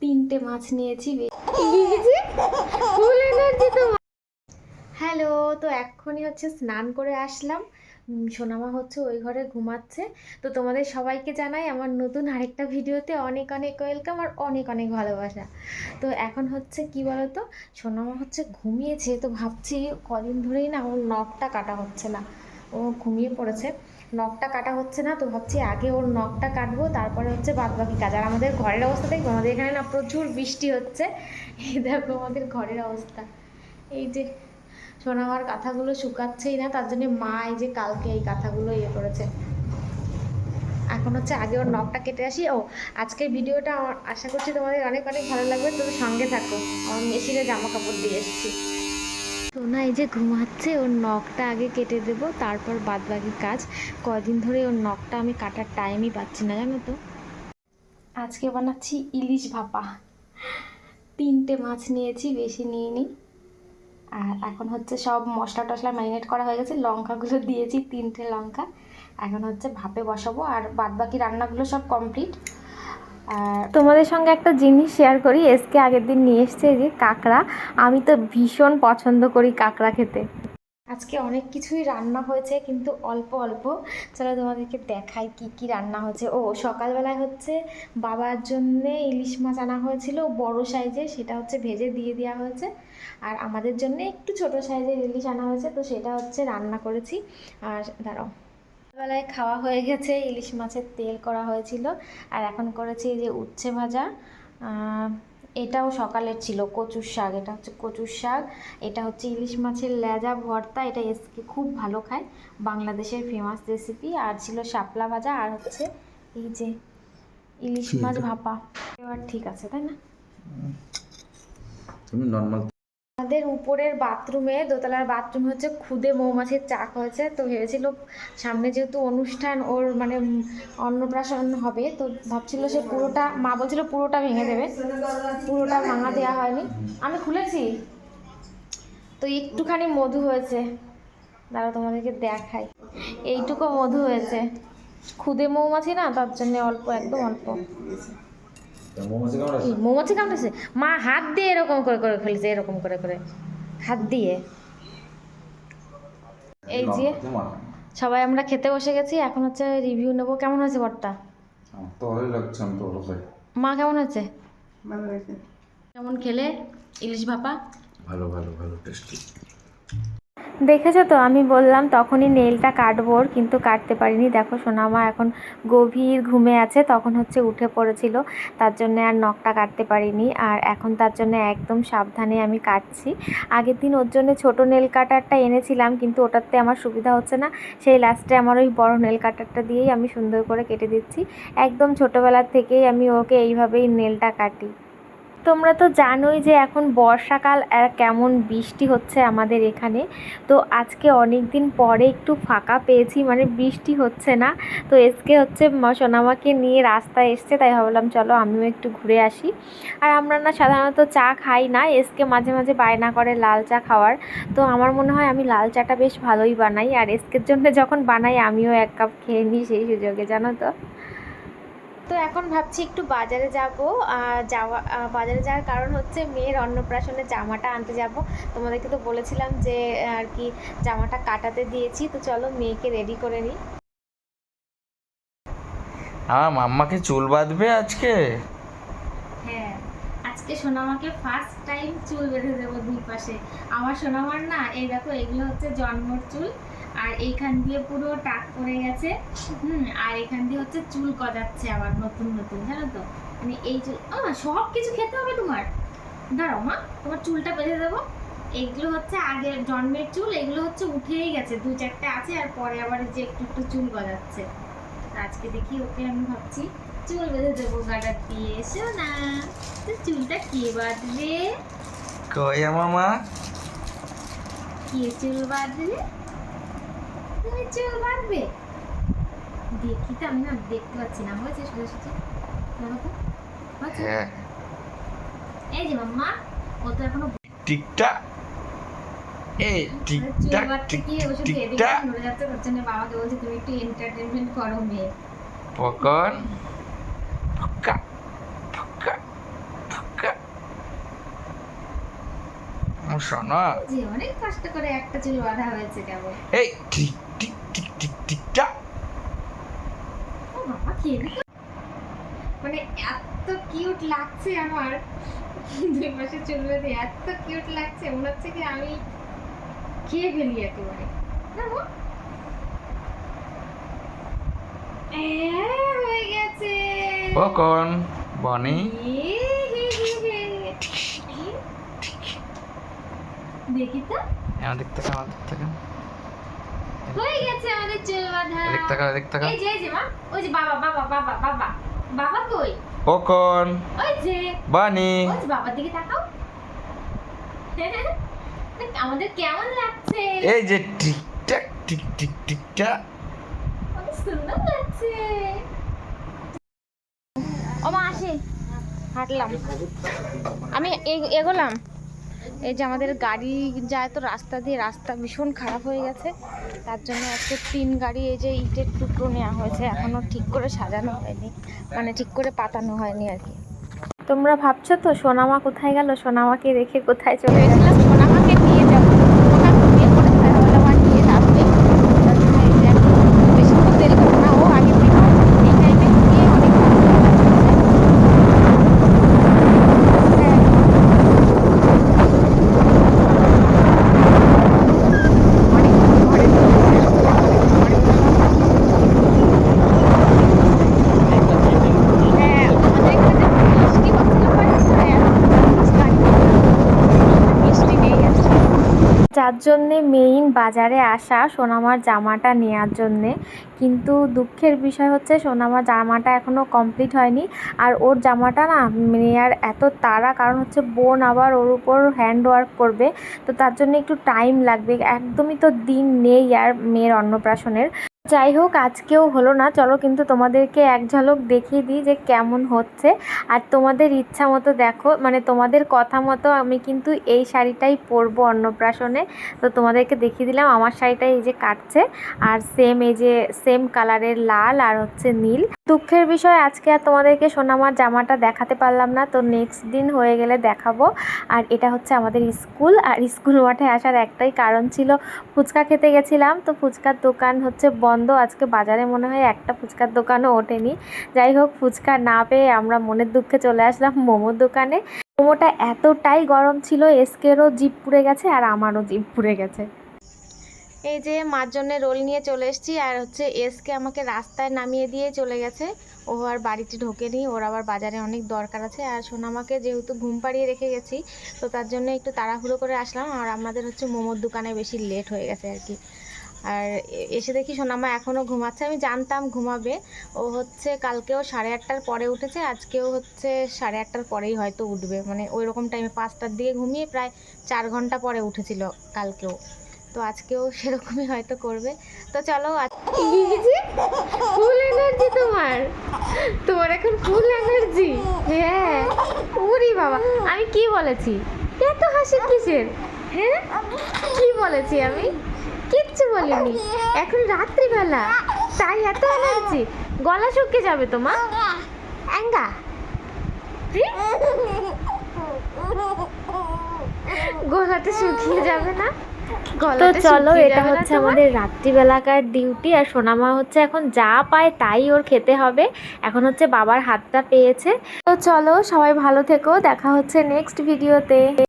তিনটে মাছ নিয়েছি হ্যালো তো এক্ষুনি হচ্ছে স্নান করে আসলাম সোনামা হচ্ছে ওই ঘরে ঘুমাচ্ছে তো তোমাদের সবাইকে জানাই আমার নতুন আরেকটা ভিডিওতে অনেক অনেক ওয়েলকাম আর অনেক অনেক ভালোবাসা তো এখন হচ্ছে কি বলতো সোনামা হচ্ছে ঘুমিয়েছে তো ভাবছি কদিন ধরেই না আমার নখটা কাটা হচ্ছে না ও ঘুমিয়ে পড়েছে। নখটা কাটা হচ্ছে না, তো ভাবছি আগে ওর নখটা কাটবো, তারপরে হচ্ছে বাদ বাকি কাজ। আর আমাদের ঘরের অবস্থা দেখব, আমাদের এখানে না প্রচুর বৃষ্টি হচ্ছে। এই দেখো আমাদের ঘরের অবস্থা। এই যে সোনামার কাঁথাগুলো শুকাচ্ছেই না, তার জন্য মা এই যে কালকে এই কাঁথাগুলো ইয়ে করেছে। এখন হচ্ছে আগে ওর নখটা কেটে আসি। ও, আজকের ভিডিওটা আশা করছি তোমাদের অনেক অনেক ভালো লাগবে। তুমি সঙ্গে থাকো। আমার মেশিনে জামা কাপড় দিয়ে এসেছি। সোনা এই যে ঘুমাচ্ছে, ওর নখটা আগে কেটে দেবো, তারপর বাদ বাকি কাজ। কদিন ধরে ওর নখটা আমি কাটার টাইমই পাচ্ছি না, জানো তো। আজকে বানাচ্ছি ইলিশ ভাপা। তিনটে মাছ নিয়েছি, বেশি নিইনি। আর এখন হচ্ছে সব মশলা টশলা ম্যারিনেট করা হয়ে গেছে, লঙ্কাগুলো দিয়েছি, তিনটে লঙ্কা। এখন হচ্ছে ভাপে বসাবো, আর বাদ বাকি রান্নাগুলো সব কমপ্লিট তোমাদের সঙ্গে একটা জিনিস শেয়ার করি, এসকে আগের দিন নিয়ে এসছে যে কাঁকড়া। আমি তো ভীষণ পছন্দ করি কাঁকড়া খেতে। আজকে অনেক কিছুই রান্না হয়েছে, কিন্তু অল্প অল্প। চলো তোমাদেরকে দেখাই কি কি রান্না হয়েছে। ও, সকালবেলায় হচ্ছে বাবার জন্যে ইলিশ মাছ আনা হয়েছিল, বড় সাইজে, সেটা হচ্ছে ভেজে দিয়ে দেওয়া হয়েছে। আর আমাদের জন্য একটু ছোট সাইজের ইলিশ আনা হয়েছে, তো সেটা হচ্ছে রান্না করেছি। আর দাঁড়াও। বেলায় খাওয়া হয়ে গেছে ইলিশ মাছের তেল করা হয়েছিল আর এখন করেছি যে উচ্ছে ভাজা। এটাও সকালের ছিল কচুর শাক এটা হচ্ছে কচুর শাক এটা হচ্ছে ইলিশ মাছের লেজা ভর্তা এটা এসকে খুব ভালো খায় বাংলাদেশের ফেমাস রেসিপি আর ছিল শাপলা ভাজা আর হচ্ছে এই যে ইলিশ মাছ ভাপা। এবার ঠিক আছে তাই না? তুমি নর্মাল আমাদের উপরের বাথরুমে, দোতলার বাথরুম হচ্ছে খুদে মৌমাছির চাক হয়েছে। তো ভেবেছিল সামনে যেহেতু অনুষ্ঠান, ওর মানে অন্নপ্রাশন হবে, তো ভাবছিল সে পুরোটা, মা বলছিল পুরোটা ভেঙে দেবে। পুরোটা ভাঙা দেওয়া হয়নি। আমি খুলেছি। তো একটুখানি মধু হয়েছে। দাঁড়া তোমাদেরকে দেখাই। এইটুকু মধু হয়েছে। খুদে মৌমাছি না, তার জন্য অল্প, একদম অল্প। মৌমাছি কামড়েছে মা হাত দিয়ে এরকম করে করে ফেলেছে এরকম করে করে। হাত দিয়ে। এই যে সবাই আমরা খেতে বসে গেছি এখন হচ্ছে রিভিউ নেব। কেমন হয়েছে বরটা? আমার তো ভালোই লাগছে তো ভালো মা কেমন হয়েছে? কেমন খেলে? ইলিশ ভাপা? ভালো ভালো ভালো টেস্টি দেখেছ তো? আমি বললাম, তখনই নেলটা কাটবো কিন্তু কাটতে পারিনি। দেখো সোনামা এখন গভীর ঘুমে আছে, তখন হচ্ছে উঠে পড়েছিল, তার জন্য আর নখটা কাটতে পারিনি। আর এখন তার জন্য একদম সাবধানে আমি কাটছি। আগের দিন ওর জন্য ছোট নেল কাটারটা এনেছিলাম, কিন্তু ওটাতে আমার সুবিধা হচ্ছে না। সেই লাস্টে আমার ওই বড় নেল কাটারটা দিয়েই আমি সুন্দর করে কেটে দিচ্ছি। একদম ছোটোবেলার থেকেই আমি ওকে এইভাবেই নেলটা কাটি। তোমরা তো জানোই যে এখন বর্ষাকাল কেমন বৃষ্টি হচ্ছে আমাদের এখানে। তো আজকে অনেক দিন পরে একটু ফাঁকা পেয়েছি মানে বৃষ্টি হচ্ছে না। তো এসকে হচ্ছে সোনামাকে নিয়ে রাস্তায় এসছে, তাই ভাবলাম চলো আমিও একটু ঘুরে আসি। আর আমরা না সাধারণত চা খাই না, এসকে মাঝে মাঝে বায়না করে লাল চা খাওয়ার। তো আমার মনে হয় আমি লাল চাটা বেশ ভালোই বানাই, আর এসকের জন্য যখন বানাই আমিও এক কাপ খেয়ে নিই সেই সুযোগে, জানো তো? তো এখন ভাবছি একটু বাজারে যাব। যাওয়া বাজারে যাওয়ার কারণ হচ্ছে মেয়ের অন্নপ্রাশনের জামাটা আনতে যাব। তোমাদেরকে তো বলেছিলাম যে আর কি জামাটা কাটাতে দিয়েছি। তো চলো মেয়েকে রেডি করে নিই। আমার মাম্মাকে চুল বাঁধবে আজকে? হ্যাঁ আজকে সোনামাকে ফার্স্ট টাইম চুল বেঁধে দেবো দুই পাশে। আমার সোনামার না এই দেখো এগুলো হচ্ছে জন্মর চুল। আর এইখান দিয়ে পুরো টাক পড়ে গেছে। হুম আর এখান দিয়ে হচ্ছে চুল গজাচ্ছে আবার নতুন নতুন জানো তো? মানে এই চুল সব কিছু খেতে হবে তোমার। দাঁড়াও মা তোমার চুলটা বেঁধে দেবো। এইগুলো হচ্ছে আগে জন্মের চুল এগুলো হচ্ছে উঠেই গেছে দু চারটে আছে আর পরে আবার যে একটু একটু চুল গজাচ্ছে। আজকে দেখি ওকে আমি ভাবছি চুল বেঁধে দেবো গাডার দিয়ে এসো না তো চুলটা কে বাঁধবে? কই আমার মা? কে চুল বাঁধবে? তুমি চুল বাঁধবে? দেখি তো আমি না দেখতে পাচ্ছি না। হয়েছে সোজা সোজা? হ্যাঁ। এই যে মাম্মা ও তো এখনও এই টিকটাক বাবাকে বলছি তুমি একটু করো মেয়ে। পকন অনেক কষ্ট করে একটা চুল বাঁধা হয়েছে কেবল। এই মানে এত কিউট লাগছে আমার দুই মাসে চুল এত কিউট লাগছে মনে হচ্ছে কি আমি খেয়ে ফেলি একেবারে। দেখি তো আমার থেকে আমার থেকে হয়ে গেছে আমাদের চুল বাঁধা। এদিক থেকে এই যে এই যে মা ওই যে বাবা বাবা বাবা বাবা। বাবা কই? ওই যে। বানি। ওই যে বাবার দিকে তাকাও। আমাদের কেমন লাগছে? এই যে টিকটাক টিক টিক টিকটাক। অনেক সুন্দর লাগছে। ও মা আসে। হাঁটলাম। আমি এগোলাম। এই যে আমাদের গাড়ি যায় তো রাস্তা দিয়ে, রাস্তা ভীষণ খারাপ হয়ে গেছে। তার জন্য আজকে তিন গাড়ি এই যে ইটের টুকরো নেওয়া হয়েছে এখনও ঠিক করে সাজানো হয়নি মানে ঠিক করে পাতানো হয়নি আর কি। তোমরা ভাবছ তো সোনামা কোথায় গেল? সোনামাকে রেখে কোথায় চলে গেছিলাম সোনামাকে নিয়ে যাব ওটা ঘুমিয়ে পড়ে তাহলে আমার নিয়ে লাভ নেই তার জন্য এই যে এখন বেশিক্ষণ দেরি করব না ও আগে থেকে এই টাইমে ঘুমিয়ে অনেক হ্যাঁ আমাদের এখানে বৃষ্টি হচ্ছিল বাট বৃষ্টি নেই আজকে যার জন্যে মেইন বাজারে আসা সোনামার জামাটা নেওয়ার জন্যে। কিন্তু দুঃখের বিষয় হচ্ছে সোনামার জামাটা এখনও কমপ্লিট হয়নি। আর ওর জামাটা না নেওয়ার এত তাড়া, কারণ হচ্ছে বোন আবার ওর উপর হ্যান্ড ওয়ার্ক করবে। তো তার জন্য একটু টাইম লাগবে। একদমই তো দিন নেই আর মেয়ের অন্নপ্রাশনের। যাই হোক, আজকেও হলো না। চলো কিন্তু তোমাদেরকে এক ঝলক দেখিয়ে দিই যে কেমন হচ্ছে। আর তোমাদের ইচ্ছা মতো দেখো মানে তোমাদের কথা মতো আমি কিন্তু এই শাড়িটাই পরবো অন্নপ্রাশনে। তো তোমাদেরকে দেখিয়ে দিলাম, আমার শাড়িটা এই যে কাটছে। আর সেম এই যে সেম কালারের লাল আর হচ্ছে নীল। দুঃখের বিষয়, আজকে আর তোমাদেরকে সোনামার জামাটা দেখাতে পারলাম না। তো নেক্সট দিন হয়ে গেলে দেখাবো। আর এটা হচ্ছে আমাদের স্কুল। আর স্কুল মাঠে আসার একটাই কারণ ছিল ফুচকা খেতে গেছিলাম। তো ফুচকার দোকান হচ্ছে বন্ধ। আজকে বাজারে মনে হয় একটা ফুচকার দোকানও ওঠেনি। যাই হোক, ফুচকা না পেয়ে আমরা মনের দুঃখে চলে আসলাম মোমোর দোকানে। মোমোটা এতটাই গরম ছিল, এসকেরও জিপ পুড়ে গেছে আর আমারও জিপ পুড়ে গেছে। এই যে মার জন্য রোল নিয়ে চলে এসেছি, আর হচ্ছে এসকে আমাকে রাস্তায় নামিয়ে দিয়ে চলে গেছে। ও আর বাড়িতে ঢোকেনি ওর আবার বাজারে অনেক দরকার আছে। আর সোনামাকে যেহেতু ঘুম পাড়িয়ে রেখে গেছি, তো তার জন্য একটু তাড়াহুড়ো করে আসলাম। আর আমাদের হচ্ছে মোমোর দোকানে বেশি লেট হয়ে গেছে আর কি। আর এসে দেখি সোনামা এখনও ঘুমাচ্ছে। আমি জানতাম ঘুমাবে। ও হচ্ছে কালকেও সাড়ে আটটার পরে উঠেছে, আজকেও হচ্ছে সাড়ে আটটার পরেই হয়তো উঠবে। মানে ওই রকম টাইমে পাঁচটার দিকে ঘুমিয়ে প্রায় চার ঘণ্টা পরে উঠেছিল কালকেও। তো আজকেও সেরকমই হয়তো করবে। তো চলো ফুল এনার্জি তোমার। তোমার এখন ফুল এনার্জি হ্যাঁ। উরি বাবা। আমি কি বলেছি? এত হাসি কিসের? হ্যাঁ? কি বলেছি আমি? কিচ্ছু বলিনি। এখন রাত্রিবেলা। তাই এত এনার্জি গলা শুকিয়ে যাবে তোমার অ্যাঙ্গা। গলাটা শুকিয়ে যাবে না? তো চলো এটা হচ্ছে আমাদের রাত্রিবেলাকার ডিউটি আর সোনামা হচ্ছে এখন যা পায় তাই ওর খেতে হবে। এখন হচ্ছে বাবার হাতটা পেয়েছে। তো চলো সবাই ভালো থেকো দেখা হচ্ছে নেক্সট ভিডিওতে